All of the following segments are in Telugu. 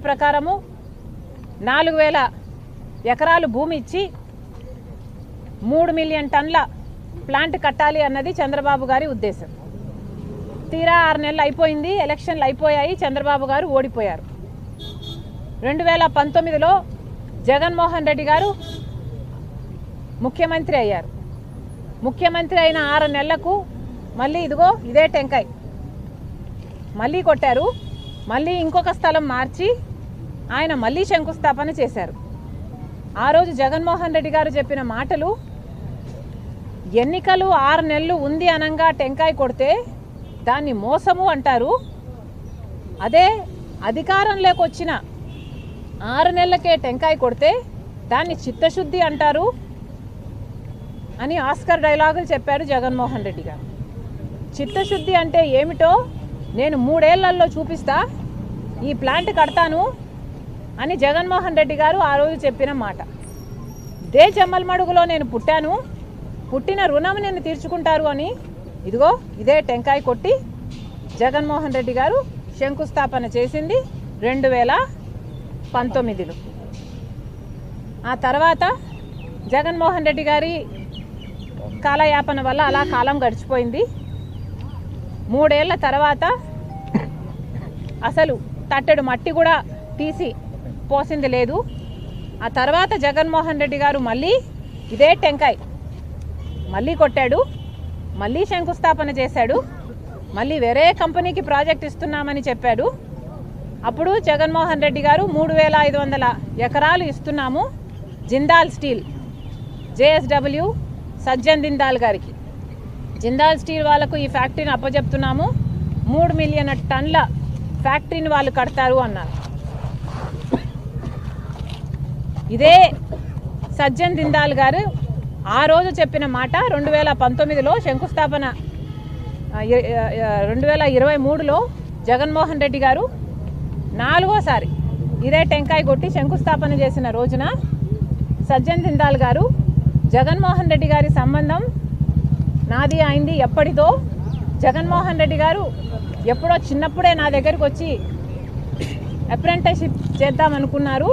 ప్రకారము నాలుగు వేల ఎకరాలు భూమి ఇచ్చి మూడు మిలియన్ టన్ల ప్లాంట్ కట్టాలి అన్నది చంద్రబాబు గారి ఉద్దేశం. తీరా ఆరు నెలలు అయిపోయింది ఎలక్షన్లు అయిపోయాయి చంద్రబాబు గారు ఓడిపోయారు. రెండు వేల పంతొమ్మిదిలో జగన్మోహన్ రెడ్డి గారు ముఖ్యమంత్రి అయ్యారు. ముఖ్యమంత్రి అయిన ఆరు నెలలకు మళ్ళీ ఇదిగో ఇదే టెంకాయ్. మళ్ళీ కొట్టారు. మళ్ళీ ఇంకొక స్థలం మార్చి ఆయన మళ్ళీ శంకుస్థాపన చేశారు. ఆ రోజు జగన్మోహన్ రెడ్డి గారు చెప్పిన మాటలు ఎన్నికలు ఆరు నెలలు ఉంది అనంగా టెంకాయ కొడితే దాన్ని మోసము అంటారు. అదే అధికారంలోకి వచ్చిన ఆరు నెలలకే టెంకాయ కొడితే దాన్ని చిత్తశుద్ధి అంటారు అని ఆస్కర్ డైలాగులు చెప్పారు జగన్మోహన్ రెడ్డి గారు. చిత్తశుద్ధి అంటే ఏమిటో నేను మూడేళ్ళలో చూపిస్తా. ఈ ప్లాంట్ కడతాను అని జగన్మోహన్ రెడ్డి గారు ఆ రోజు చెప్పిన మాట. దే చెమ్మల్మడుగులో నేను పుట్టాను పుట్టిన రుణం నేను తీర్చుకుంటారు అని ఇదిగో ఇదే టెంకాయ కొట్టి జగన్మోహన్ రెడ్డి గారు శంకుస్థాపన చేసింది రెండు వేల పంతొమ్మిదిలో. ఆ తర్వాత జగన్మోహన్ రెడ్డి గారి కాలయాపన వల్ల అలా కాలం గడిచిపోయింది. మూడేళ్ళ తర్వాత అసలు తట్టెడు మట్టి కూడా తీసి పోసింది లేదు. ఆ తర్వాత జగన్మోహన్ రెడ్డి గారు మళ్ళీ ఇదే టెంకాయ్. మళ్ళీ కొట్టాడు మళ్ళీ శంకుస్థాపన చేశాడు మళ్ళీ వేరే కంపెనీకి ప్రాజెక్ట్ ఇస్తున్నామని చెప్పాడు. అప్పుడు జగన్మోహన్ రెడ్డి గారు మూడు వేల ఐదు వందల ఎకరాలు ఇస్తున్నాము జిందాల్ స్టీల్ జేఎస్డబ్ల్యూ సజ్జన్ దిందాల్ గారికి. జిందాల్ స్టీల్ వాళ్ళకు ఈ ఫ్యాక్టరీని అప్పజెప్తున్నాము. మూడు మిలియన్ టన్ల ఫ్యాక్టరీని వాళ్ళు కడతారు అన్నారు. ఇదే సజ్జన్ దిందాల్ గారు ఆ రోజు చెప్పిన మాట రెండు వేల పంతొమ్మిదిలో శంకుస్థాపన రెండు వేల ఇరవై మూడులో జగన్మోహన్ రెడ్డి గారు నాలుగోసారి ఇదే టెంకాయ కొట్టి శంకుస్థాపన చేసిన రోజున సజ్జన్ దిందాల్ గారు జగన్మోహన్ రెడ్డి గారి సంబంధం నాది అయింది ఎప్పటిదో జగన్మోహన్ రెడ్డి గారు ఎప్పుడో చిన్నప్పుడే నా దగ్గరికి వచ్చి అప్రెంటిస్షిప్ చేద్దామనుకున్నారు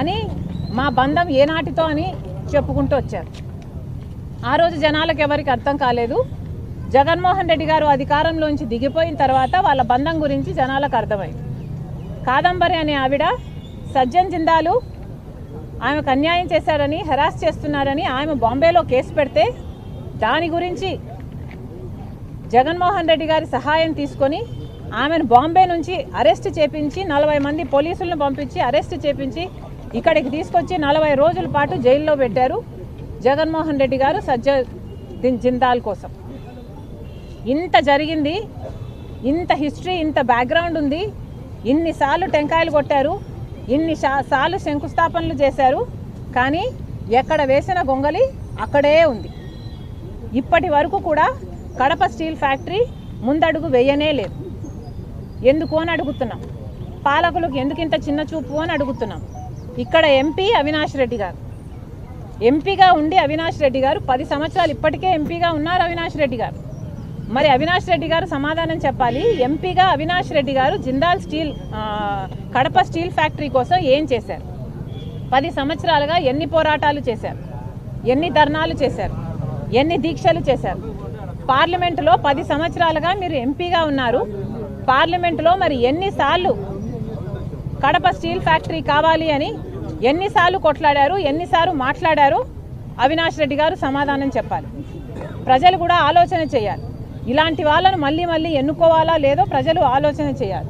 అని మా బంధం ఏనాటితో అని చెప్పుకుంటూ వచ్చారు. ఆ రోజు జనాలకు ఎవరికి అర్థం కాలేదు. జగన్మోహన్ రెడ్డి గారు అధికారంలోంచి దిగిపోయిన తర్వాత వాళ్ళ బంధం గురించి జనాలకు అర్థమైంది. కాదంబరి అనే ఆవిడ సజ్జన్ జిందాలు ఆమెకు అన్యాయం చేశారని హెరాస్ చేస్తున్నారని ఆమె బాంబేలో కేసు పెడితే దాని గురించి జగన్మోహన్ రెడ్డి గారి సహాయం తీసుకొని ఆమెను బాంబే నుంచి అరెస్ట్ చేపించి నలభై మంది పోలీసులను పంపించి అరెస్ట్ చేపించి ఇక్కడికి తీసుకొచ్చి నలభై రోజుల పాటు జైల్లో పెట్టారు జగన్మోహన్ రెడ్డి గారు సజ్జ జిందాల్ కోసం. ఇంత జరిగింది ఇంత హిస్టరీ ఇంత బ్యాక్గ్రౌండ్ ఉంది ఇన్నిసార్లు టెంకాయలు కొట్టారు ఇన్ని సార్లు శంకుస్థాపనలు చేశారు కానీ ఎక్కడ వేసిన గొంగలి అక్కడే ఉంది. ఇప్పటి వరకు కూడా కడప స్టీల్ ఫ్యాక్టరీ ముందడుగు వేయనే లేదు. ఎందుకు అని అడుగుతున్నాం. పాలకులకు ఎందుకు ఇంత చిన్న చూపు అని అడుగుతున్నాం. ఇక్కడ ఎంపీ అవినాష్ రెడ్డి గారు. ఎంపీగా ఉండి అవినాష్ రెడ్డి గారు పది సంవత్సరాలు ఇప్పటికే ఎంపీగా ఉన్నారు అవినాష్ రెడ్డి గారు. మరి అవినాష్ రెడ్డి గారు సమాధానం చెప్పాలి. ఎంపీగా Avinash Reddy garu Jindal steel Kadapa steel factory కోసం ఏం చేశారు? పది సంవత్సరాలుగా ఎన్ని పోరాటాలు చేశారు? ఎన్ని ధర్నాలు చేశారు? ఎన్ని దీక్షలు చేశారు? పార్లమెంటులో పది సంవత్సరాలుగా మీరు ఎంపీగా ఉన్నారు. పార్లమెంటులో మరి ఎన్నిసార్లు కడప స్టీల్ ఫ్యాక్టరీ కావాలి అని ఎన్నిసార్లు కొట్లాడారు ఎన్నిసార్లు మాట్లాడారు? అవినాష్ రెడ్డి గారు సమాధానం చెప్పాలి. ప్రజలు కూడా ఆలోచన చేయాలి. ఇలాంటి వాళ్ళను మళ్ళీ మళ్ళీ ఎన్నుకోవాలా లేదో ప్రజలు ఆలోచన చేయాలి.